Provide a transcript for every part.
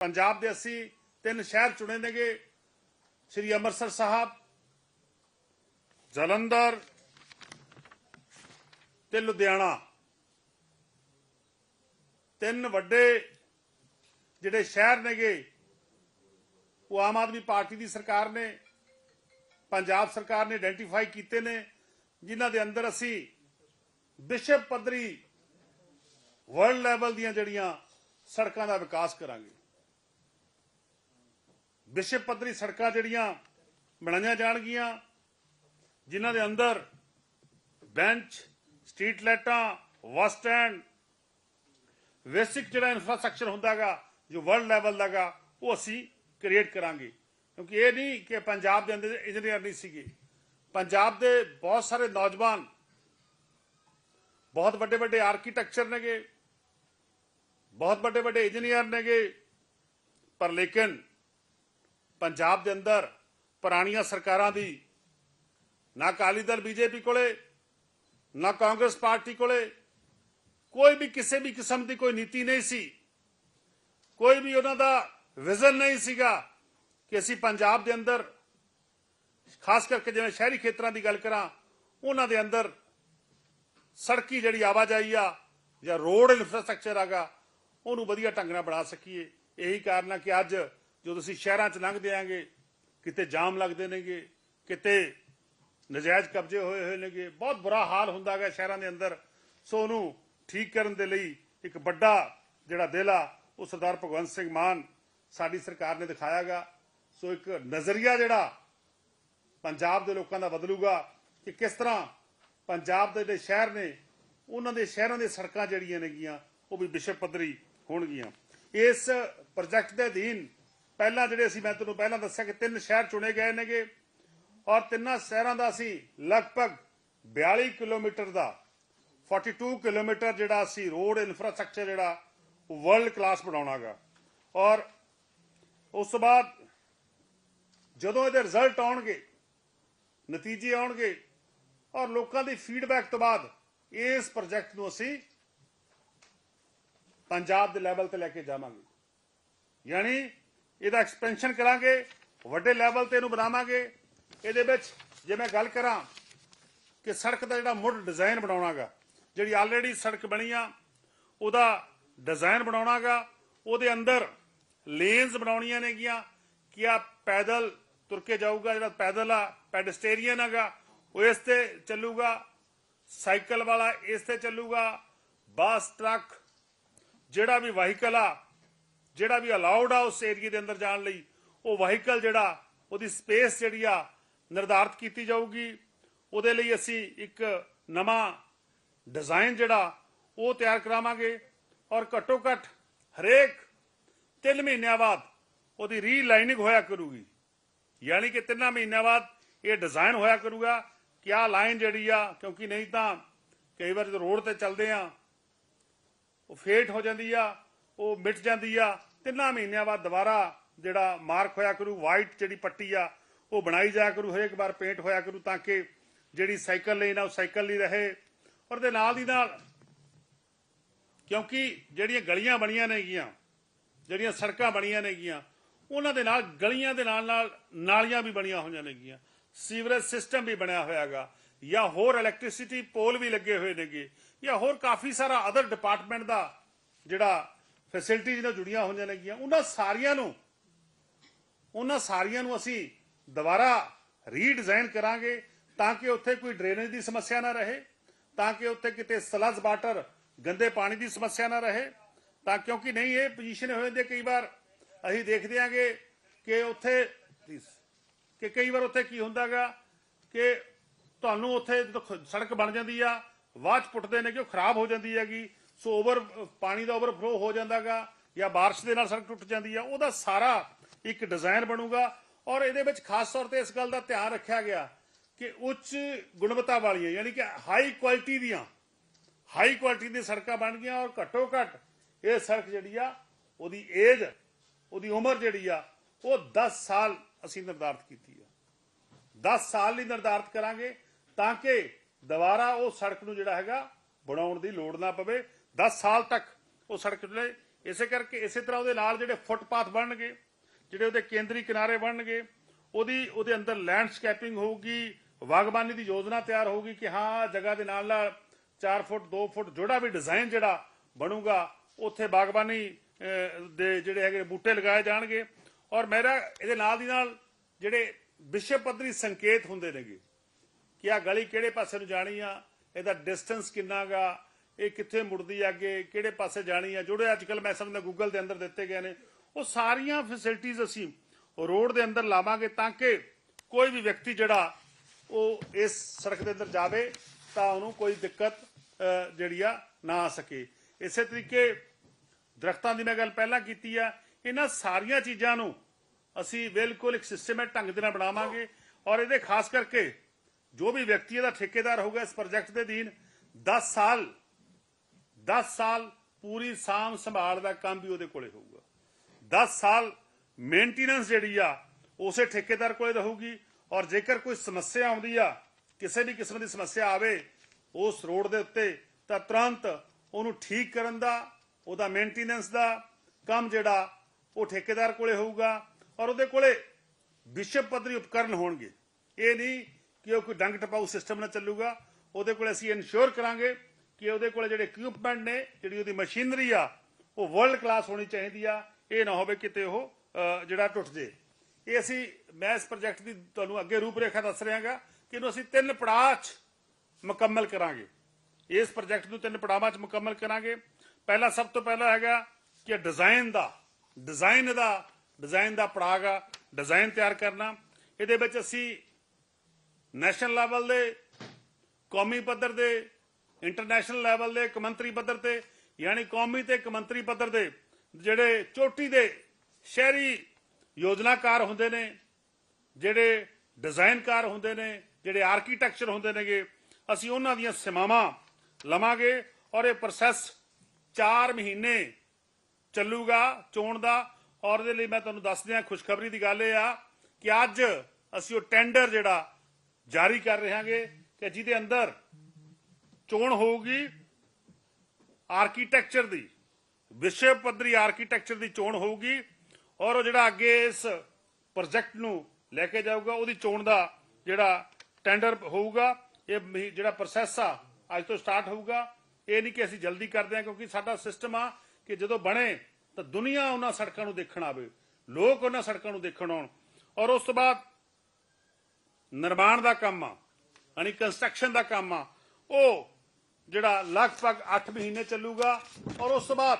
ਪੰਜਾਬ ਦੇ ਅਸੀਂ ਤਿੰਨ ਸ਼ਹਿਰ ਚੁਣੇ ਨੇਗੇ। ਸ੍ਰੀ ਅੰਮ੍ਰਿਤਸਰ ਸਾਹਿਬ, ਜਲੰਧਰ ਤੇ ਲੁਧਿਆਣਾ। ਤਿੰਨ ਵੱਡੇ ਜਿਹੜੇ ਸ਼ਹਿਰ ਨੇਗੇ, ਉਹ ਆਮ ਆਦਮੀ ਪਾਰਟੀ ਦੀ ਸਰਕਾਰ ਨੇ, ਪੰਜਾਬ ਸਰਕਾਰ ਨੇ ਆਇਡੈਂਟੀਫਾਈ ਕੀਤੇ ਨੇ, ਜਿਨ੍ਹਾਂ ਦੇ ਅੰਦਰ ਅਸੀਂ ਵਿਸ਼ਵ ਪੱਧਰੀ ਵਰਲਡ ਲੈਵਲ ਦੀਆਂ ਜਿਹੜੀਆਂ ਸੜਕਾਂ ਦਾ ਵਿਕਾਸ ਕਰਾਂਗੇ। ਵਿਸ਼ਵ ਪੱਧਰੀ ਸੜਕਾਂ ਜਿਹੜੀਆਂ ਬਣਾਈਆਂ ਜਾਣਗੀਆਂ, ਜਿਨ੍ਹਾਂ ਦੇ ਅੰਦਰ ਬੈਂਚ, ਸਟਰੀਟ ਲਾਈਟਾਂ, ਬੱਸ ਸਟੈਂਡ, ਬੇਸਿਕ ਜਿਹੜਾ ਇਨਫਰਾਸਟ੍ਰਕਚਰ ਹੁੰਦਾਗਾ ਜੋ ਵਰਲਡ ਲੈਵਲ ਦਾਗਾ ਉਹ ਅਸੀਂ ਕ੍ਰੀਏਟ ਕਰਾਂਗੇ। ਕਿਉਂਕਿ ਇਹ ਨਹੀਂ ਕਿ ਪੰਜਾਬ ਦੇ ਅੰਦਰ ਇੰਜੀਨੀਅਰ ਨਹੀਂ ਸੀਗੇ। ਪੰਜਾਬ ਦੇ ਬਹੁਤ ਸਾਰੇ ਨੌਜਵਾਨ, ਬਹੁਤ ਵੱਡੇ ਵੱਡੇ ਆਰਕੀਟੈਕਚਰ ਨੇਗੇ, ਬਹੁਤ ਵੱਡੇ ਵੱਡੇ ਇੰਜੀਨੀਅਰ ਨੇਗੇ, ਪਰ ਲੇਕਿਨ ਪੰਜਾਬ ਦੇ ਅੰਦਰ ਪੁਰਾਣੀਆਂ ਸਰਕਾਰਾਂ ਦੀ, ਨਾ ਅਕਾਲੀ ਦਲ ਬੀਜੇਪੀ ਕੋਲੇ, ਨਾ ਕਾਂਗਰਸ ਪਾਰਟੀ ਕੋਲੇ, ਕੋਈ ਵੀ ਕਿਸੇ ਵੀ ਕਿਸਮ ਦੀ ਕੋਈ ਨੀਤੀ ਨਹੀਂ ਸੀ। ਕੋਈ ਵੀ ਉਹਨਾਂ ਦਾ ਵਿਜ਼ਨ ਨਹੀਂ ਸੀਗਾ ਕਿ ਅਸੀਂ ਪੰਜਾਬ ਦੇ ਅੰਦਰ, ਖਾਸ ਕਰਕੇ ਜਿਵੇਂ ਸ਼ਹਿਰੀ ਖੇਤਰਾਂ ਦੀ ਗੱਲ ਕਰਾਂ, ਉਹਨਾਂ ਦੇ ਅੰਦਰ ਸੜਕੀ ਜਿਹੜੀ ਆਵਾਜਾਈ ਆ ਜਾਂ ਰੋਡ ਇਨਫਰਾਸਟ੍ਰਕਚਰ ਆਗਾ, ਉਹਨੂੰ ਵਧੀਆ ਢੰਗ ਨਾਲ ਬਣਾ ਸਕੀਏ। ਇਹੀ ਕਾਰਨ ਆ ਕਿ ਅੱਜ ਜਦੋਂ ਅਸੀਂ ਸ਼ਹਿਰਾਂ 'ਚ ਲੰਘਦੇ ਆਂਗੇ, ਕਿਤੇ ਜਾਮ ਲੱਗਦੇ ਨੇਗੇ, ਕਿਤੇ ਨਜਾਇਜ਼ ਕਬਜ਼ੇ ਹੋਏ ਹੋਏ ਨੇਗੇ, ਬਹੁਤ ਬੁਰਾ ਹਾਲ ਹੁੰਦਾ ਹੁੰਦਾਗਾ ਸ਼ਹਿਰਾਂ ਦੇ ਅੰਦਰ। ਸੋ ਉਹਨੂੰ ਠੀਕ ਕਰਨ ਦੇ ਲਈ ਇੱਕ ਵੱਡਾ ਜਿਹੜਾ ਦਿਲ ਆ, ਉਹ ਸਰਦਾਰ ਭਗਵੰਤ ਸਿੰਘ ਮਾਨ ਸਾਡੀ ਸਰਕਾਰ ਨੇ ਦਿਖਾਇਆਗਾ ਸੋ ਇੱਕ ਨਜ਼ਰੀਆ ਜਿਹੜਾ ਪੰਜਾਬ ਦੇ ਲੋਕਾਂ ਦਾ ਬਦਲੂਗਾ, ਕਿ ਕਿਸ ਤਰ੍ਹਾਂ ਪੰਜਾਬ ਦੇ ਜਿਹੜੇ ਸ਼ਹਿਰ ਨੇ, ਉਹਨਾਂ ਦੇ ਸ਼ਹਿਰਾਂ ਦੇ ਸੜਕਾਂ ਜਿਹੜੀਆਂ ਨੇਗੀਆਂ, ਉਹ ਵੀ ਵਿਸ਼ਵ ਪੱਧਰੀ ਹੋਣਗੀਆਂ। ਇਸ ਪ੍ਰੋਜੈਕਟ ਦੇ ਅਧੀਨ ਪਹਿਲਾਂ ਜਿਹੜੇ ਅਸੀਂ, ਮੈਂ ਤੁਹਾਨੂੰ ਪਹਿਲਾਂ ਦੱਸਿਆ ਕਿ ਤਿੰਨ ਸ਼ਹਿਰ ਚੁਣੇ ਗਏ ਨੇਗੇ ਔਰ ਤਿੰਨਾਂ ਸ਼ਹਿਰਾਂ ਦਾ ਅਸੀਂ ਲਗਭਗ 42 ਕਿਲੋਮੀਟਰ ਦਾ 42 ਕਿਲੋਮੀਟਰ ਜਿਹੜਾ ਅਸੀਂ ਰੋਡ ਇਨਫਰਾਸਟ੍ਰਕਚਰ ਜਿਹੜਾ ਉਹ ਵਰਲਡ ਕਲਾਸ ਬਣਾਉਣਾਗਾ। ਔਰ ਉਸ ਤੋਂ ਬਾਅਦ ਜਦੋਂ ਇਹਦੇ ਰਿਜ਼ਲਟ ਆਉਣਗੇ, ਨਤੀਜੇ ਆਉਣਗੇ ਔਰ ਲੋਕਾਂ ਦੀ ਫੀਡਬੈਕ ਤੋਂ ਬਾਅਦ ਇਸ ਪ੍ਰੋਜੈਕਟ ਨੂੰ ਅਸੀਂ ਪੰਜਾਬ ਦੇ ਲੈਵਲ ਤੇ ਲੈ ਕੇ ਜਾਵਾਂਗੇ। ਯਾਨੀ ਇਹਦਾ ਐਕਸਪੈਂਸ਼ਨ ਕਰਾਂਗੇ, ਵੱਡੇ ਲੈਵਲ ਤੇ ਇਹਨੂੰ ਬਣਾਵਾਂਗੇ। ਇਹਦੇ ਵਿੱਚ ਜੇ ਮੈਂ ਗੱਲ ਕਰਾਂ ਕਿ ਸੜਕ ਦਾ ਜਿਹੜਾ ਮੁੱਢ ਡਿਜ਼ਾਈਨ ਬਣਾਉਣਾਗਾ, ਜਿਹੜੀ ਆਲਰੇਡੀ ਸੜਕ ਬਣੀ ਆ, ਉਹਦਾ ਡਿਜ਼ਾਈਨ ਬਣਾਉਣਾਗਾ, ਉਹਦੇ ਅੰਦਰ ਲੇਨਸ ਬਣਾਉਣੀਆਂ ਨੇਗੀਆਂ, ਕਿ ਆ ਪੈਦਲ ਤੁਰ ਕੇ ਜਾਊਗਾ, ਜਿਹੜਾ ਪੈਦਲ ਆ ਪੈਡਸਟੇਰੀਅਨ ਹੈਗਾ, ਉਹ ਇਸ ਤੇ ਚੱਲੂਗਾ, ਸਾਈਕਲ ਵਾਲਾ ਇਸ ਤੇ ਚੱਲੂਗਾ, ਬੱਸ, ਟਰੱਕ, ਜਿਹੜਾ ਵੀ ਵਾਹੀਕਲ ਆ ਜਿਹੜਾ ਵੀ ਅਲਾਉਡ ਆ ਉਸ ਏਰੀਏ ਦੇ ਅੰਦਰ ਜਾਣ ਲਈ, ਉਹ ਵਾਹੀਕਲ ਜਿਹੜਾ, ਉਹਦੀ ਸਪੇਸ ਜਿਹੜੀ ਆ, ਨਿਰਧਾਰਤ ਕੀਤੀ ਜਾਊਗੀ। ਉਹਦੇ ਲਈ ਅਸੀਂ ਇੱਕ ਨਵਾਂ ਡਿਜ਼ਾਈਨ ਜਿਹੜਾ, ਉਹ ਤਿਆਰ ਕਰਾਵਾਂਗੇ ਔਰ ਘੱਟੋ ਘੱਟ ਹਰੇਕ 3 ਮਹੀਨਿਆਂ ਬਾਅਦ ਉਹਦੀ ਰੀਲਾਈਨਿੰਗ ਹੋਇਆ ਕਰੂਗੀ। ਯਾਨੀ ਕਿ ਤਿੰਨਾਂ ਮਹੀਨਿਆਂ ਬਾਅਦ ਇਹ ਡਿਜ਼ਾਈਨ ਹੋਇਆ ਕਰੂਗਾ ਕਿ ਆਹ ਲਾਈਨ ਜਿਹੜੀ ਆ, ਕਿਉਂਕਿ ਨਹੀਂ ਤਾਂ ਕਈ ਵਾਰ ਜਦੋਂ ਰੋਡ ਤੇ ਚੱਲਦੇ ਆ, ਉਹ ਫੇਟ ਹੋ ਜਾਂਦੀ ਆ ਉਹ ਮਿਟ ਜਾਂਦੀ ਆ। ਤਿੰਨਾਂ ਮਹੀਨਿਆਂ ਬਾਅਦ ਦੁਬਾਰਾ ਜਿਹੜਾ ਮਾਰਕ ਹੋਇਆ ਕਰੂ ਵਾਈਟ ਜਿਹੜੀ ਪੱਟੀ ਆ, ਉਹ ਬਣਾਈ ਜਾਇਆ ਕਰੂ, ਹਰੇਕ ਵਾਰ ਪੇਂਟ ਹੋਇਆ ਕਰੂ ਤਾਂ ਕਿ ਜਿਹੜੀ ਸਾਈਕਲ ਲਈ ਨਾ ਉਹ ਸਾਈਕਲ ਨਹੀਂ ਰਹੇ। ਔਰ ਦੇ ਨਾਲ ਦੀ ਨਾਲ ਕਿਉਂਕਿ ਜਿਹੜੀਆਂ ਗਲੀਆਂ ਬਣੀਆਂ ਨੇਗੀਆਂ ਜਿਹੜੀਆਂ ਸੜਕਾਂ ਬਣੀਆਂ ਨੇਗੀਆਂ ਉਹਨਾਂ ਦੇ ਨਾਲ, ਗਲੀਆਂ ਦੇ ਨਾਲ ਨਾਲ ਨਾਲੀਆਂ ਵੀ ਬਣੀਆਂ ਹੋਈਆਂ ਨੇਗੀਆਂ ਸੀਵਰੇਜ ਸਿਸਟਮ ਵੀ ਬਣਿਆ ਹੋਇਆਗਾ ਜਾਂ ਹੋਰ ਇਲੈਕਟ੍ਰਿਸਿਟੀ ਪੋਲ ਵੀ ਲੱਗੇ ਹੋਏ ਨੇਗੇ ਜਾਂ ਹੋਰ ਕਾਫੀ ਸਾਰਾ ਅਦਰ ਡਿਪਾਰਟਮੈਂਟ ਦਾ ਜਿਹੜਾ ਫੈਸਿਲਿਟੀਜ਼ ਨਾਲ ਜੁੜੀਆਂ ਹੋਈਆਂ ਨੇਗੀਆਂ। ਉਹਨਾਂ ਸਾਰੀਆਂ ਨੂੰ, ਉਹਨਾਂ ਸਾਰੀਆਂ ਨੂੰ ਅਸੀਂ ਦੁਬਾਰਾ ਰੀਡਿਜ਼ਾਈਨ ਕਰਾਂਗੇ ਤਾਂ ਕਿ ਉੱਥੇ ਕੋਈ ਡਰੇਨੇਜ ਦੀ ਸਮੱਸਿਆ ਨਾ ਰਹੇ, ਤਾਂ ਕਿ ਉੱਥੇ ਕਿਤੇ ਸਲਜ ਵਾਟਰ ਗੰਦੇ ਪਾਣੀ ਦੀ ਸਮੱਸਿਆ ਨਾ ਰਹੇ। ਤਾਂ ਕਿਉਂਕਿ ਨਹੀਂ, ਇਹ ਪੋਜੀਸ਼ਨ ਹੋ ਜਾਂਦੀ ਕਈ ਵਾਰ ਅਸੀਂ ਦੇਖਦੇ ਆਂਗੇ ਕਿ ਉੱਥੇ ਕਿ ਕਈ ਵਾਰ ਉੱਥੇ ਕੀ ਹੁੰਦਾਗਾ ਕਿ ਤੁਹਾਨੂੰ ਉੱਥੇ ਜਦੋਂ ਸੜਕ ਬਣ ਜਾਂਦੀ ਆ ਬਾਅਦ 'ਚ ਪੁੱਟਦੇ ਨੇ ਕਿ ਉਹ ਖਰਾਬ ਹੋ ਜਾਂਦੀ ਹੈਗੀ। ਸੋ ਓਵਰ, ਪਾਣੀ ਦਾ ਓਵਰਫਲੋ ਹੋ ਜਾਂਦਾਗਾ ਜਾਂ ਬਾਰਿਸ਼ ਦੇ ਨਾਲ ਸੜਕ ਟੁੱਟ ਜਾਂਦੀ ਆ, ਉਹਦਾ ਸਾਰਾ ਇੱਕ ਡਿਜ਼ਾਈਨ ਬਣੂਗਾ। ਔਰ ਇਹਦੇ ਵਿੱਚ ਖਾਸ ਤੌਰ ਤੇ ਇਸ ਗੱਲ ਦਾ ਧਿਆਨ ਰੱਖਿਆ ਗਿਆ ਕਿ ਉੱਚ ਗੁਣਵੱਤਾ ਵਾਲੀਆਂ, ਯਾਨੀ ਕਿ ਹਾਈ ਕੁਆਲਿਟੀ ਦੀਆਂ ਹਾਈ ਕੁਆਲਿਟੀ ਦੀਆਂ ਸੜਕਾਂ ਬਣ ਗਈਆਂ ਔਰ ਘੱਟੋ ਘੱਟ ਇਹ ਸੜਕ ਜਿਹੜੀ ਆ, ਉਹਦੀ ਏਜ ਉਹਦੀ ਉਮਰ ਜਿਹੜੀ ਆ, ਉਹ 10 ਸਾਲ ਅਸੀਂ ਨਿਰਧਾਰਤ ਕੀਤੀ ਆ। 10 ਸਾਲ ਲਈ ਨਿਰਧਾਰਤ ਕਰਾਂਗੇ ਤਾਂ ਕਿ ਦੁਬਾਰਾ ਉਹ ਸੜਕ ਨੂੰ ਜਿਹੜਾ ਹੈਗਾ ਬਣਾਉਣ ਦੀ ਲੋੜ ਨਾ ਪਵੇ। 10 ਸਾਲ ਤੱਕ ਉਹ ਸੜਕ ਜਿਹੜੇ ਇਸੇ ਕਰਕੇ ਇਸੇ ਤਰ੍ਹਾਂ ਉਹਦੇ ਨਾਲ ਜਿਹੜੇ ਫੁੱਟਪਾਥ ਬਣਨਗੇ, ਜਿਹੜੇ ਉਹਦੇ ਕੇਂਦਰੀ ਕਿਨਾਰੇ ਬਣਨਗੇ, ਉਹਦੀ, ਉਹਦੇ ਅੰਦਰ ਲੈਂਡਸਕੇਪਿੰਗ ਹੋਊਗੀ, ਬਾਗਬਾਨੀ ਦੀ ਯੋਜਨਾ ਤਿਆਰ ਹੋਊਗੀ ਕਿ ਹਾਂ, ਜਗ੍ਹਾ ਦੇ ਨਾਲ ਨਾਲ 4 ਫੁੱਟ 2 ਫੁੱਟ ਜਿਹੜਾ ਵੀ ਡਿਜ਼ਾਈਨ ਜਿਹੜਾ ਬਣੂਗਾ, ਉੱਥੇ ਬਾਗਬਾਨੀ ਦੇ ਜਿਹੜੇ ਹੈਗੇ ਬੂਟੇ ਲਗਾਏ ਜਾਣਗੇ। ਔਰ ਮੇਰਾ ਇਹਦੇ ਨਾਲ ਦੀ ਨਾਲ ਜਿਹੜੇ ਵਿਸ਼ਵ ਪੱਧਰੀ ਸੰਕੇਤ ਹੁੰਦੇ ਨੇਗੇ ਕਿ ਆ ਗਲੀ ਕਿਹੜੇ ਪਾਸੇ ਨੂੰ ਜਾਣੀ ਆ, ਇਹਦਾ ਡਿਸਟੈਂਸ ਕਿੰਨਾਗਾ ਇਹ ਕਿੱਥੇ ਮੁੜਦੀ ਆ, ਅੱਗੇ ਕਿਹੜੇ ਪਾਸੇ ਜਾਣੀ ਆ, ਜਿਹੜੇ ਅੱਜ ਕੱਲ ਮੈਂ ਸਮਝਦਾ ਗੂਗਲ ਦੇ ਅੰਦਰ ਦਿੱਤੇ ਗਏ ਨੇ, ਉਹ ਸਾਰੀਆਂ ਫੈਸਿਲਿਟੀਆਂ ਅਸੀਂ ਰੋਡ ਦੇ ਅੰਦਰ ਲਾਵਾਂਗੇ ਤਾਂ ਕਿ ਕੋਈ ਵੀ ਵਿਅਕਤੀ ਜਿਹੜਾ ਉਹ ਇਸ ਸੜਕ ਦੇ ਅੰਦਰ ਜਾਵੇ, ਤਾਂ ਉਹਨੂੰ ਕੋਈ ਦਿੱਕਤ ਜਿਹੜੀ ਆ ਨਾ ਆ ਸਕੇ। ਇਸੇ ਤਰੀਕੇ ਦਰਖਤਾਂ ਦੀ ਮੈਂ ਗੱਲ ਪਹਿਲਾਂ ਕੀਤੀ ਆ, ਇਹਨਾਂ ਸਾਰੀਆਂ ਚੀਜ਼ਾਂ ਨੂੰ ਅਸੀਂ ਬਿਲਕੁਲ ਇੱਕ ਸਿਸਟਮੈਟਿਕ ਢੰਗ ਦੇ ਨਾਲ ਬਣਾਵਾਂਗੇ ਔਰ ਇਹਦੇ ਖਾਸ ਕਰਕੇ ਜੋ ਵੀ ਵਿਅਕਤੀ ਇਹਦਾ ਠੇਕੇਦਾਰ ਹੋਊਗਾ ਇਸ ਪ੍ਰੋਜੈਕਟ ਦੇ ਅਧੀਨ 10 ਸਾਲ 10 ਸਾਲ ਪੂਰੀ ਸਾਂਭ ਸੰਭਾਲ ਦਾ ਕੰਮ ਵੀ ਉਹਦੇ ਕੋਲੇ ਹੋਊਗਾ। 10 ਸਾਲ ਮੇਨਟੇਨੈਂਸ ਜਿਹੜੀ ਆ, ਉਸੇ ਠੇਕੇਦਾਰ ਕੋਲੇ ਰਹੂਗੀ ਔਰ ਜੇਕਰ ਕੋਈ ਸਮੱਸਿਆ ਆਉਂਦੀ ਆ, ਕਿਸੇ ਵੀ ਕਿਸਮ ਦੀ ਸਮੱਸਿਆ ਆਵੇ, ਉਸ ਰੋਡ ਦੇ ਉੱਤੇ, ਤਾਂ ਤੁਰੰਤ ਉਹਨੂੰ ਠੀਕ ਕਰਨ ਦਾ, ਉਹਦਾ ਮੇਨਟੇਨੈਂਸ ਦਾ ਕੰਮ ਜਿਹੜਾ, ਉਹ ਠੇਕੇਦਾਰ ਕੋਲੇ ਹੋਊਗਾ ਔਰ ਉਹਦੇ ਕੋਲੇ ਵਿਸ਼ਵ ਪੱਧਰੀ ਉਪਕਰਨ ਹੋਣਗੇ। ਇਹ ਨਹੀਂ ਕਿ ਉਹ ਕੋਈ ਡੰਗ ਟਪਾਊ ਸਿਸਟਮ ਨਾਲ ਚੱਲੂਗਾ, ਉਹਦੇ ਕੋਲ ਅਸੀਂ ਇਨਸ਼ੋਰ ਕਰਾਂਗੇ ਕਿ ਉਹਦੇ ਕੋਲ ਜਿਹੜੇ ਇਕਵਿਪਮੈਂਟ ਨੇ, ਜਿਹੜੀ ਉਹਦੀ ਮਸ਼ੀਨਰੀ ਆ, ਉਹ ਵਰਲਡ ਕਲਾਸ ਹੋਣੀ ਚਾਹੀਦੀ ਆ। ਇਹ ਨਾ ਹੋਵੇ ਕਿਤੇ ਉਹ ਜਿਹੜਾ ਟੁੱਟ ਜੇ। ਇਹ ਅਸੀਂ, ਮੈਂ ਇਸ ਪ੍ਰੋਜੈਕਟ ਦੀ ਤੁਹਾਨੂੰ ਅੱਗੇ ਰੂਪਰੇਖਾ ਦੱਸ ਰਿਹਾਗਾ ਕਿ ਇਹਨੂੰ ਅਸੀਂ ਤਿੰਨ ਪੜਾਅ 'ਚ ਮੁਕੰਮਲ ਕਰਾਂਗੇ। ਇਸ ਪ੍ਰੋਜੈਕਟ ਨੂੰ ਤਿੰਨ ਪੜਾਵਾਂ 'ਚ ਮੁਕੰਮਲ ਕਰਾਂਗੇ। ਪਹਿਲਾ ਸਭ ਤੋਂ ਪਹਿਲਾ ਹੈਗਾ ਕਿ ਡਿਜ਼ਾਈਨ ਦਾ ਡਿਜ਼ਾਈਨ ਦਾ ਡਿਜ਼ਾਈਨ ਦਾ ਪੜਾਗਾ ਡਿਜ਼ਾਈਨ ਤਿਆਰ ਕਰਨਾ। ਇਹਦੇ ਵਿੱਚ ਅਸੀਂ ਨੈਸ਼ਨਲ ਲੈਵਲ ਦੇ, ਕੌਮੀ ਪੱਧਰ ਦੇ ਇੰਟਰਨੈਸ਼ਨਲ ਲੈਵਲ ਦੇ ਕਮੰਤਰੀ ਪੱਧਰ ਤੇ, ਯਾਨੀ ਕੌਮੀ ਤੇ ਕਮੰਤਰੀ ਪੱਧਰ ਦੇ, ਜਿਹੜੇ ਚੋਟੀ ਦੇ ਸ਼ਹਿਰੀ ਯੋਜਨਾਕਾਰ ਹੁੰਦੇ ਨੇ, ਜਿਹੜੇ ਡਿਜ਼ਾਈਨਕਾਰ ਹੁੰਦੇ ਨੇ, ਜਿਹੜੇ ਆਰਕੀਟੈਕਚਰ ਹੁੰਦੇ ਨੇਗੇ, ਅਸੀਂ ਉਹਨਾਂ ਦੀਆਂ ਸੀਮਾਵਾਂ ਲਵਾਂਗੇ ਔਰ ਇਹ ਪ੍ਰੋਸੈਸ 4 ਮਹੀਨੇ ਚੱਲੂਗਾ ਚੋਣ ਦਾ ਔਰ ਇਹਦੇ ਲਈ ਮੈਂ ਤੁਹਾਨੂੰ ਦੱਸ ਦਿਆਂ, ਖੁਸ਼ਖਬਰੀ ਦੀ ਗੱਲ ਇਹ ਆ ਕਿ ਅੱਜ ਅਸੀਂ ਉਹ ਟੈਂਡਰ ਜਿਹੜਾ ਜਾਰੀ ਕਰ ਰਹੇ ਹਾਂਗੇ ਕਿ ਜਿਹਦੇ ਅੰਦਰ ਚੋਣ ਹੋਊਗੀ ਆਰਕੀਟੈਕਚਰ ਦੀ, ਵਿਸ਼ਵ ਪੱਧਰੀ ਆਰਕੀਟੈਕਚਰ ਦੀ ਚੋਣ ਹੋਊਗੀ ਔਰ ਉਹ ਜਿਹੜਾ ਅੱਗੇ ਇਸ ਪ੍ਰੋਜੈਕਟ ਨੂੰ ਲੈ ਕੇ ਜਾਊਗਾ, ਉਹਦੀ ਚੋਣ ਦਾ ਜਿਹੜਾ ਟੈਂਡਰ ਹੋਊਗਾ, ਇਹ ਜਿਹੜਾ ਪ੍ਰੋਸੈਸ ਆ, ਅੱਜ ਤੋਂ ਸਟਾਰਟ ਹੋਊਗਾ। ਇਹ ਨਹੀਂ ਕਿ ਅਸੀਂ ਜਲਦੀ ਕਰਦੇ ਹਾਂ, ਕਿਉਂਕਿ ਸਾਡਾ ਸਿਸਟਮ ਆ ਕਿ ਜਦੋਂ ਬਣੇ ਤਾਂ ਦੁਨੀਆ ਉਹਨਾਂ ਸੜਕਾਂ ਨੂੰ ਦੇਖਣ ਆਵੇ, ਲੋਕ ਉਹਨਾਂ ਸੜਕਾਂ ਨੂੰ ਦੇਖਣ ਆਉਣ। ਔਰ ਉਸ ਤੋਂ ਬਾਅਦ ਨਿਰਮਾਣ ਦਾ ਕੰਮ ਆ, ਯਾਨੀ ਕੰਸਟਰਕਸ਼ਨ ਦਾ ਕੰਮ ਆ, ਉਹ ਜਿਹੜਾ ਲਗਭਗ 8 ਮਹੀਨੇ ਚੱਲੂਗਾ, ਔਰ ਉਸ ਤੋਂ ਬਾਅਦ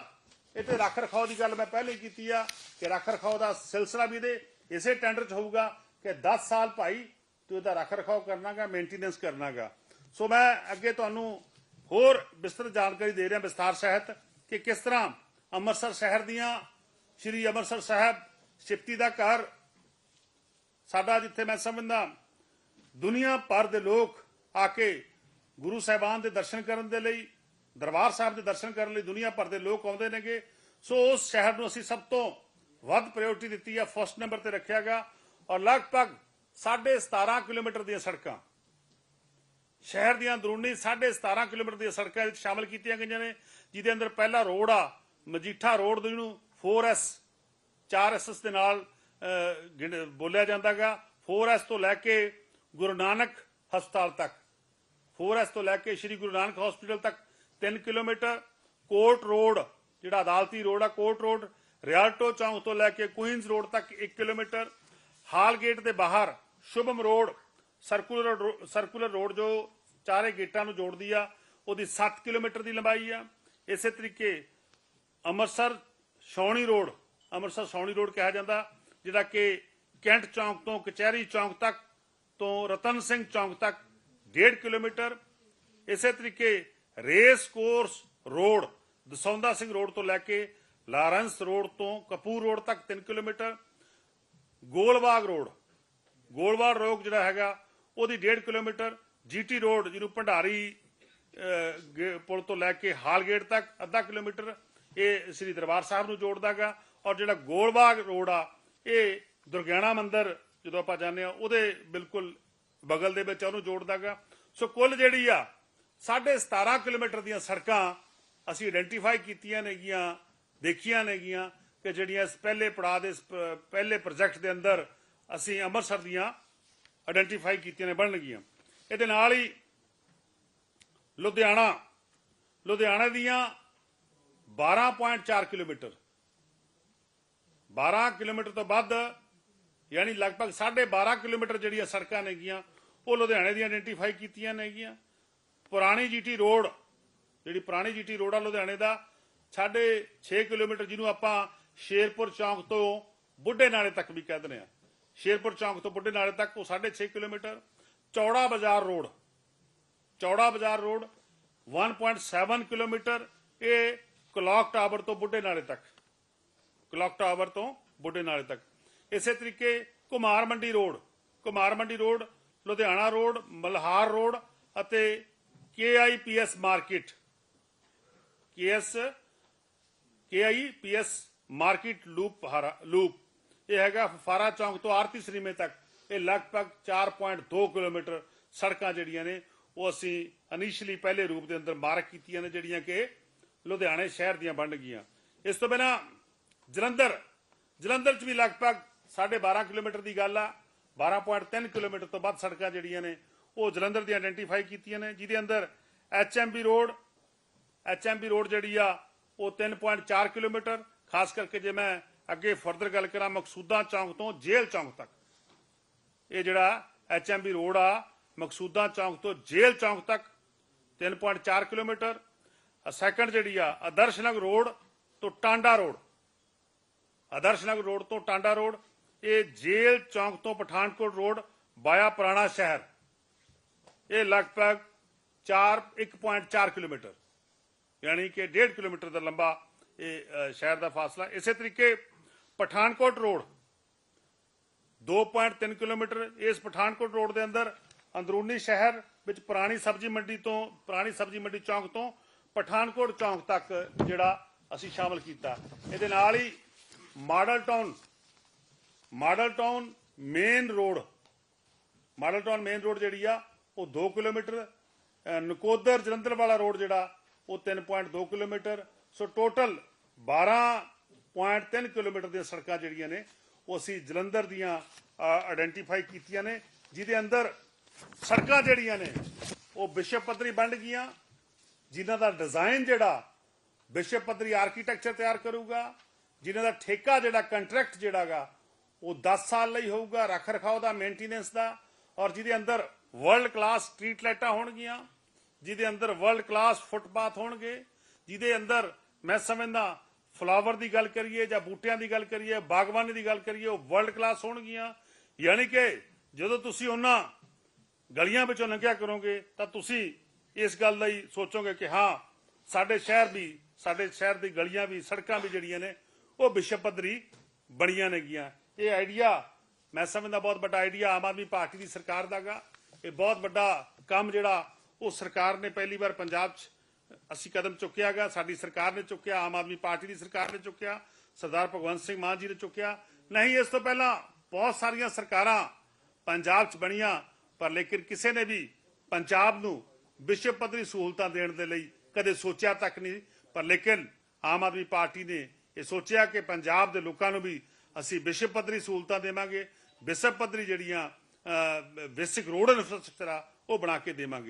ਇੱਥੇ ਰੱਖ ਰਖਾਓ ਦੀ ਗੱਲ ਮੈਂ ਪਹਿਲੇ ਕੀਤੀ ਆ ਕਿ ਰੱਖ ਰਖਾਓ ਦਾ ਸਿਲਸਿਲਾ ਵੀ ਦੇ ਇਸੇ ਟੈਂਡਰ 'ਚ ਹੋਊਗਾ ਕਿ 10 ਸਾਲ ਭਾਈ ਤੂੰ ਇਹਦਾ ਰੱਖ ਰਖਾਓ ਕਰਨਾਗਾ ਮੇਨਟੇਨੈਂਸ ਕਰਨਾਗਾ। ਸੋ ਮੈਂ ਅੱਗੇ ਤੁਹਾਨੂੰ ਹੋਰ ਵਿਸਤ੍ਰਿਤ ਜਾਣਕਾਰੀ ਦੇ ਰਿਹਾ ਵਿਸਥਾਰ ਸਹਿਤ ਕਿ ਕਿਸ ਤਰ੍ਹਾਂ ਅੰਮ੍ਰਿਤਸਰ ਸ਼ਹਿਰ ਦੀਆਂ ਸ੍ਰੀ ਅੰਮ੍ਰਿਤਸਰ ਸਾਹਿਬ ਸ਼ਿਫਤੀ ਦਾ ਘਰ, ਸਾਡਾ ਜਿੱਥੇ ਮੈਂ ਸਮਝਦਾ ਦੁਨੀਆ ਭਰ ਦੇ ਲੋਕ ਆ ਕੇ ਗੁਰੂ ਸਾਹਿਬਾਨ ਦੇ ਦਰਸ਼ਨ ਕਰਨ ਦੇ ਲਈ ਦਰਬਾਰ ਸਾਹਿਬ ਦੇ ਦਰਸ਼ਨ ਕਰਨ ਲਈ ਦੁਨੀਆ ਭਰ ਦੇ ਲੋਕ ਆਉਂਦੇ ਨੇਗੇ। ਸੋ ਉਸ ਸ਼ਹਿਰ ਨੂੰ ਅਸੀਂ ਸਭ ਤੋਂ ਵੱਧ ਪ੍ਰਾਇੋਰਟੀ ਦਿੱਤੀ ਆ ਫਸਟ ਨੰਬਰ ਤੇ ਰੱਖਿਆ ਗਿਆ ਔਰ ਲਗਭਗ 17.5 ਕਿਲੋਮੀਟਰ ਦੀਆਂ ਸੜਕਾਂ। ਸ਼ਹਿਰ ਦੀਆਂ ਅੰਦਰੂਨੀ 17.5 ਕਿਲੋਮੀਟਰ ਦੀਆਂ ਸੜਕਾਂ ਵਿੱਚ ਸ਼ਾਮਲ ਕੀਤੀਆਂ ਗਈਆਂ ਨੇ ਜਿਹਦੇ ਅੰਦਰ ਪਹਿਲਾ ਰੋਡ ਆ ਮਜੀਠਾ ਰੋਡ ਜਿਹਨੂੰ 4S 4SS ਦੇ ਨਾਲ ਅਹ, ਗਿਣ- ਬੋਲਿਆ ਜਾਂਦਾਗਾ 4S ਤੋਂ ਲੈ ਕੇ ਗੁਰੂ ਨਾਨਕ ਹਸਪਤਾਲ ਤੱਕ। ਹੋਰ ਇਸ ਤੋਂ ਲੈ ਕੇ ਸ੍ਰੀ ਗੁਰੂ ਨਾਨਕ ਹਸਪੀਟਲ ਤੱਕ 3 ਕਿਲੋਮੀਟਰ ਕੋਰਟ ਰੋਡ, ਜਿਹੜਾ ਅਦਾਲਤੀ ਰੋਡ ਆ ਕੋਰਟ ਰੋਡ, ਰਿਆਲਟੋ ਚੌਂਕ ਤੋਂ ਲੈ ਕੇ ਕੁਈਨਜ਼ ਰੋਡ ਤੱਕ 1 ਕਿਲੋਮੀਟਰ। ਹਾਲ ਗੇਟ ਦੇ ਬਾਹਰ Shubham road circular circular road ਜੋ ਚਾਰੇ ਗੇਟਾਂ ਨੂੰ ਜੋੜਦੀ ਆ, ਉਹਦੀ 7 ਕਿਲੋਮੀਟਰ ਦੀ ਲੰਬਾਈ ਆ। ਇਸੇ ਤਰੀਕੇ ਅੰਮ੍ਰਿਤਸਰ ਛਾਉਣੀ ਰੋਡ, ਅੰਮ੍ਰਿਤਸਰ ਛਾਉਣੀ ਰੋਡ ਕਿਹਾ ਜਾਂਦਾ, ਜਿਹੜਾ ਕਿ ਕੈਂਟ ਚੌਂਕ ਤੋਂ ਕਚਹਿਰੀ ਚੌਂਕ ਤੱਕ ਤੋਂ ਰਤਨ ਸਿੰਘ ਚੌਂਕ ਤੱਕ 1.5 ਕਿਲੋਮੀਟਰ। ਇਸੇ ਤਰੀਕੇ race course road, Dasaunda Singh road ਤੋਂ ਲੈ ਕੇ ਲਾਰੈਂਸ ਰੋਡ ਤੋਂ ਕਪੂਰ ਰੋਡ ਤੱਕ 3 kilometre. Golbagh road Golbagh road ਜਿਹੜਾ ਹੈਗਾ, ਉਹਦੀ 1.5 ਕਿਲੋਮੀਟਰ। ਜੀਟੀ ਰੋਡ, ਜਿਹਨੂੰ ਭੰਡਾਰੀ ਪੁਲ ਤੋਂ ਲੈ ਕੇ ਹਾਲਗੇਟ ਤੱਕ ਅੱਧਾ ਕਿਲੋਮੀਟਰ, ਇਹ ਸ੍ਰੀ ਦਰਬਾਰ ਸਾਹਿਬ ਨੂੰ ਜੋੜਦਾਗਾ ਔਰ ਜਿਹੜਾ ਗੋਲਬਾਗ ਰੋਡ ਆ, ਇਹ ਦੁਰਗਿਆਣਾ ਮੰਦਿਰ, ਜਦੋਂ ਆਪਾਂ ਜਾਂਦੇ ਆ ਉਹਦੇ ਬਿਲਕੁਲ ਬਗਲ ਦੇ ਵਿੱਚ ਉਹਨੂੰ ਜੋੜਦਾਗਾ ਸੋ ਕੁੱਲ ਜਿਹੜੀ ਆ 17.5 ਕਿਲੋਮੀਟਰ ਦੀਆਂ ਸੜਕਾਂ ਅਸੀਂ ਆਇਡੈਂਟੀਫਾਈ ਕੀਤੀਆਂ ਨੇਗੀਆਂ, ਦੇਖੀਆਂ ਨੇਗੀਆਂ ਕਿ ਜਿਹੜੀਆਂ ਇਸ ਪਹਿਲੇ ਪੜਾਅ ਦੇ, ਇਸ ਪਹਿਲੇ ਪ੍ਰੋਜੈਕਟ ਦੇ ਅੰਦਰ ਅਸੀਂ ਅੰਮ੍ਰਿਤਸਰ ਦੀਆਂ ਆਇਡੈਂਟੀਫਾਈ ਕੀਤੀਆਂ ਨੇ ਬਣਨਗੀਆਂ ਇਹਦੇ ਨਾਲ ਹੀ ਲੁਧਿਆਣਾ ਲੁਧਿਆਣਾ ਦੀਆਂ 12.4 ਕਿਲੋਮੀਟਰ। 12 ਕਿਲੋਮੀਟਰ ਤੋਂ ਵੱਧ, ਯਾਨੀ ਲਗਭਗ 12.5 ਕਿਲੋਮੀਟਰ ਜਿਹੜੀਆਂ ਸੜਕਾਂ ਨੇਗੀਆਂ ਉਹ ਲੁਧਿਆਣੇ ਦੀਆਂ ਆਇਡੈਂਟੀਫਾਈ ਕੀਤੀਆਂ ਨੇਗੀਆਂ ਪੁਰਾਣੀ ਜੀਟੀ ਰੋਡ ਜਿਹੜੀ ਪੁਰਾਣੀ ਜੀਟੀ ਰੋਡ ਆ ਲੁਧਿਆਣੇ ਦਾ 6.5 ਕਿਲੋਮੀਟਰ ਜਿਹਨੂੰ ਆਪਾਂ ਸ਼ੇਰਪੁਰ ਚੌਂਕ ਤੋਂ ਬੁੱਢੇ ਨਾਲੇ ਤੱਕ ਵੀ ਕਹਿ ਦਿੰਦੇ ਆ ਸ਼ੇਰਪੁਰ ਚੌਂਕ ਤੋਂ ਬੁੱਢੇ ਨਾਲੇ ਤੱਕ ਉਹ 6.5 ਕਿਲੋਮੀਟਰ। ਚੌੜਾ Bazaar road Chaura Bazaar road 1.7 kilometre ਇਹ ਕਲੌਕ ਟਾਵਰ ਤੋਂ ਬੁੱਢੇ ਨਾਲੇ ਤੱਕ। ਕਲੌਕ ਟਾਵਰ ਤੋਂ ਬੁੱਢੇ ਨਾਲੇ ਤੱਕ। ਇਸੇ ਤਰੀਕੇ Kumar Mandi road Kumar Mandi road Ludhiana road, Malhar road ਅਤੇ KIPS market. KS, KIPS market loop loop. ਇਹ ਹੈਗਾ ਫਾਰਾ ਚੌਂਕ ਤੋਂ ਆਰਤੀ ਸਰੀਮੇ ਤੱਕ। ਇਹ ਲਗਭਗ 4.2 ਕਿਲੋਮੀਟਰ ਸੜਕਾਂ ਜਿਹੜੀਆਂ ਨੇ, ਉਹ ਅਸੀਂ ਇਨੀਸ਼ੀਅਲੀ ਪਹਿਲੇ ਰੂਪ ਦੇ ਅੰਦਰ ਮਾਰਕ ਕੀਤੀਆਂ ਨੇ, ਜਿਹੜੀਆਂ ਕਿ ਲੁਧਿਆਣੇ ਸ਼ਹਿਰ ਦੀਆਂ ਬਣ ਗਈਆਂ। ਇਸ ਤੋਂ ਬਿਨਾ ਜਲੰਧਰ। ਜਲੰਧਰ 'ਚ ਵੀ ਲਗਭਗ 12.5 ਕਿਲੋਮੀਟਰ ਦੀ ਗੱਲ ਆ। 12.3 ਕਿਲੋਮੀਟਰ ਤੋਂ ਵੱਧ ਸੜਕਾਂ ਜਿਹੜੀਆਂ ਨੇ, ਉਹ ਜਲੰਧਰ ਦੀਆਂ ਆਇਡੈਂਟੀਫਾਈ ਕੀਤੀਆਂ ਨੇ, ਜਿਹਦੇ ਅੰਦਰ ਐਚਐਮਬੀ ਰੋਡ ਐਚਐਮਬੀ ਰੋਡ ਜਿਹੜੀ ਆ, ਉਹ 3.4 ਕਿਲੋਮੀਟਰ, ਖਾਸ ਕਰਕੇ ਜੇ ਮੈਂ ਅੱਗੇ ਫਰਦਰ ਗੱਲ ਕਰਾਂ, ਮਕਸੂਦਾ ਚੌਂਕ ਤੋਂ ਜੇਲ੍ਹ ਚੌਂਕ ਤੱਕ। ਇਹ ਜਿਹੜਾ ਐਚਐਮਬੀ ਰੋਡ ਆ, ਮਕਸੂਦਾ ਚੌਂਕ ਤੋਂ ਜੇਲ੍ਹ ਚੌਂਕ ਤੱਕ 3.4 ਕਿਲੋਮੀਟਰ। ਸੈਕੰਡ ਜਿਹੜੀ ਆ, ਆਦਰਸ਼ ਆਦਰਸ਼ਨਗਰ ਰੋਡ ਤੋਂ ਟਾਂਡਾ ਰੋਡ। ਆਦਰਸ਼ ਆਦਰਸ਼ਨਗਰ ਰੋਡ ਤੋਂ ਟਾਂਡਾ ਰੋਡ ਇਹ ਜੇਲ ਚੌਂਕ ਤੋਂ ਪਠਾਨਕੋਟ ਰੋਡ ਬਾਇਆ ਪੁਰਾਣਾ ਸ਼ਹਿਰ। ਇਹ ਲਗਭਗ 4 1.4 ਕਿਲੋਮੀਟਰ, ਯਾਨੀ ਕਿ 1.5 ਕਿਲੋਮੀਟਰ ਦਾ ਲੰਬਾ ਇਹ ਸ਼ਹਿਰ ਦਾ ਫਾਸਲਾ। ਇਸੇ ਤਰੀਕੇ ਪਠਾਨਕੋਟ ਰੋਡ 2.3 ਕਿਲੋਮੀਟਰ ਇਸ ਪਠਾਨਕੋਟ ਰੋਡ ਦੇ ਅੰਦਰ, ਅੰਦਰੂਨੀ ਸ਼ਹਿਰ ਵਿੱਚ ਪੁਰਾਣੀ ਸਬਜ਼ੀ ਮੰਡੀ ਤੋਂ, ਪੁਰਾਣੀ ਸਬਜ਼ੀ ਮੰਡੀ ਚੌਂਕ ਤੋਂ ਪਠਾਨਕੋਟ ਚੌਂਕ ਤੱਕ ਜਿਹੜਾ ਅਸੀਂ ਸ਼ਾਮਲ ਕੀਤਾ। ਇਹਦੇ ਨਾਲ ਹੀ model town model town main road, model town main road ਜਿਹੜੀ ਆ, ਉਹ 2 ਕਿਲੋਮੀਟਰ ਨਕੋਦਰ ਜਲੰਧਰ ਵਾਲਾ ਰੋਡ ਜਿਹੜਾ, ਉਹ 3.2 ਕਿਲੋਮੀਟਰ, ਸੋ ਟੋਟਲ 12.3 ਕਿਲੋਮੀਟਰ ਦੀਆਂ ਸੜਕਾਂ ਜਿਹੜੀਆਂ ਨੇ, ਉਹ ਅਸੀਂ ਜਲੰਧਰ ਦੀਆਂ ਆਇਡੈਂਟੀਫਾਈ ਕੀਤੀਆਂ ਨੇ, ਜਿਹਦੇ ਅੰਦਰ ਸੜਕਾਂ ਜਿਹੜੀਆਂ ਨੇ, ਉਹ ਵਿਸ਼ਵ ਪੱਧਰੀ ਬਣ ਗਈਆਂ, ਜਿਨ੍ਹਾਂ ਦਾ ਡਿਜ਼ਾਈਨ ਜਿਹੜਾ ਵਿਸ਼ਵ ਪੱਧਰੀ ਆਰਕੀਟੈਕਚਰ ਤਿਆਰ ਕਰੂਗਾ, ਜਿਨ੍ਹਾਂ ਦਾ ਠੇਕਾ ਜਿਹੜਾ ਕੰਟਰੈਕਟ ਜਿਹੜਾਗਾ ਉਹ 10 ਸਾਲ ਲਈ ਹੋਊਗਾ, ਰੱਖ ਰਖਾਓ ਦਾ ਮੇਨਟੇਨੈਂਸ ਦਾ, ਔਰ ਜਿਹਦੇ ਅੰਦਰ ਵਰਲਡ ਕਲਾਸ ਸਟਰੀਟ ਲਾਈਟਾਂ ਹੋਣਗੀਆਂ, ਜਿਹਦੇ ਅੰਦਰ ਵਰਲਡ ਕਲਾਸ ਫੁੱਟਪਾਥ ਹੋਣਗੇ, ਜਿਹਦੇ ਅੰਦਰ ਮੈਂ ਸਮਝਦਾ ਫਲਾਵਰ ਦੀ ਗੱਲ ਕਰੀਏ ਜਾਂ ਬੂਟਿਆਂ ਦੀ ਗੱਲ ਕਰੀਏ, ਬਾਗਬਾਨੀ ਦੀ ਗੱਲ ਕਰੀਏ, ਉਹ ਵਰਲਡ ਕਲਾਸ ਹੋਣਗੀਆਂ। ਯਾਨੀ ਕਿ ਜਦੋਂ ਤੁਸੀਂ ਉਹਨਾਂ ਗਲੀਆਂ ਵਿੱਚੋਂ ਲੰਘਿਆ ਕਰੋਗੇ, ਤਾਂ ਤੁਸੀਂ ਇਸ ਗੱਲ ਲਈ ਸੋਚੋਗੇ ਕਿ ਹਾਂ, ਸਾਡੇ ਸ਼ਹਿਰ ਵੀ ਸਾਡੇ ਸ਼ਹਿਰ ਦੀ ਗਲੀਆਂ ਵੀ, ਸੜਕਾਂ ਵੀ ਜਿਹੜੀਆਂ ਨੇ, ਉਹ ਵਿਸ਼ਵ ਪੱਧਰੀ ਬਣੀਆਂ ਨੇਗੀਆਂ। ਇਹ ਆਈਡੀਆ ਮੈਂ ਸਮਝਦਾ ਬਹੁਤ ਵੱਡਾ ਆਈਡੀਆ ਆਮ ਆਦਮੀ ਪਾਰਟੀ ਦੀ ਸਰਕਾਰ ਦਾਗਾ ਇਹ ਬਹੁਤ ਵੱਡਾ ਕੰਮ ਜਿਹੜਾ ਉਹ ਸਰਕਾਰ ਨੇ ਪਹਿਲੀ ਵਾਰ ਪੰਜਾਬ 'ਚ ਅਸੀਂ ਕਦਮ ਚੁੱਕਿਆਗਾ ਸਾਡੀ ਸਰਕਾਰ ਨੇ ਚੁੱਕਿਆ, ਆਮ ਆਦਮੀ ਪਾਰਟੀ ਦੀ ਸਰਕਾਰ ਨੇ ਚੁੱਕਿਆ, ਸਰਦਾਰ ਭਗਵੰਤ ਸਿੰਘ ਮਾਨ ਜੀ ਨੇ ਚੁੱਕਿਆ। ਨਹੀਂ, ਇਸ ਤੋਂ ਪਹਿਲਾਂ ਬਹੁਤ ਸਾਰੀਆਂ ਸਰਕਾਰਾਂ ਪੰਜਾਬ 'ਚ ਬਣੀਆਂ, ਪਰ ਲੇਕਿਨ ਕਿਸੇ ਨੇ ਵੀ ਪੰਜਾਬ ਨੂੰ ਵਿਸ਼ਵ ਪੱਧਰੀ ਸਹੂਲਤਾਂ ਦੇਣ ਦੇ ਲਈ ਕਦੇ ਸੋਚਿਆ ਤੱਕ ਨਹੀਂ। ਪਰ ਲੇਕਿਨ ਆਮ ਆਦਮੀ ਪਾਰਟੀ ਨੇ ਇਹ ਸੋਚਿਆ ਕਿ ਪੰਜਾਬ ਦੇ ਲੋਕਾਂ ਨੂੰ ਵੀ ਅਸੀਂ ਵਿਸ਼ਵ ਪੱਧਰੀ ਸਹੂਲਤਾਂ ਦੇਵਾਂਗੇ ਵਿਸ਼ਵ ਪੱਧਰੀ ਜਿਹੜੀਆਂ ਬੇਸਿਕ ਰੋਡ ਇਨਫਰਾਸਟ੍ਰਕਚਰ ਆ, ਉਹ ਬਣਾ ਕੇ ਦੇਵਾਂਗੇ।